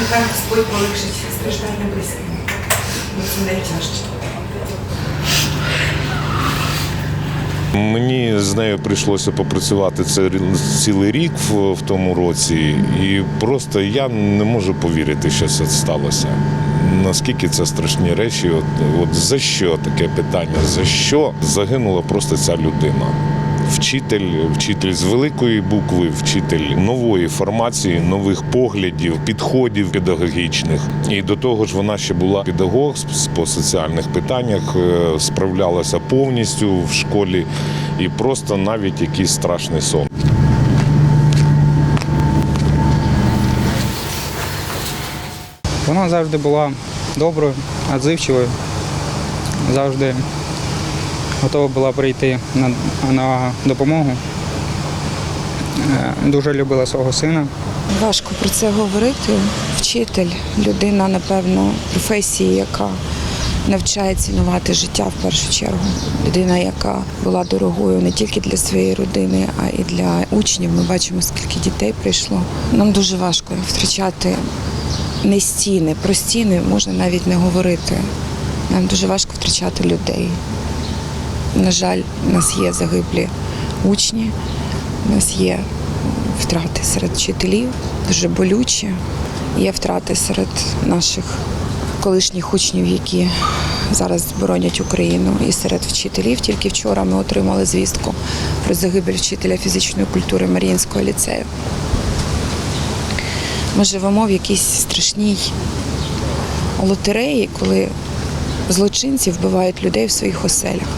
Господь полегшить страждання близьким. Це найтяжче. Мені з нею прийшлося попрацювати це цілий рік в, в тому році, і просто я не можу повірити, що це сталося. Наскільки це страшні речі? От, от за що таке питання? За що загинула просто ця людина? Вчитель, вчитель з великої букви, вчитель нової формації, нових поглядів, підходів педагогічних. І до того ж, вона ще була педагог по соціальних питаннях, е, справлялася повністю в школі, і просто навіть якийсь страшний сон. Вона завжди була доброю, відзивчивою, завжди готова була прийти на, на допомогу. Е, Дуже любила свого сина. Важко про це говорити. Вчитель, людина, напевно, професії, яка навчає цінувати життя в першу чергу. Людина, яка була дорогою не тільки для своєї родини, а і для учнів. Ми бачимо, скільки дітей прийшло. Нам дуже важко втрачати не стіни. Про стіни можна навіть не говорити. Нам дуже важко втрачати людей. На жаль, у нас є загиблі учні, у нас є втрати серед вчителів, дуже болючі. Є втрати серед наших колишніх учнів, які зараз боронять Україну, і серед вчителів. Тільки вчора ми отримали звістку про загибель вчителя фізичної культури Маріїнського ліцею. Ми живемо в якійсь страшній лотереї, коли злочинці вбивають людей в своїх оселях.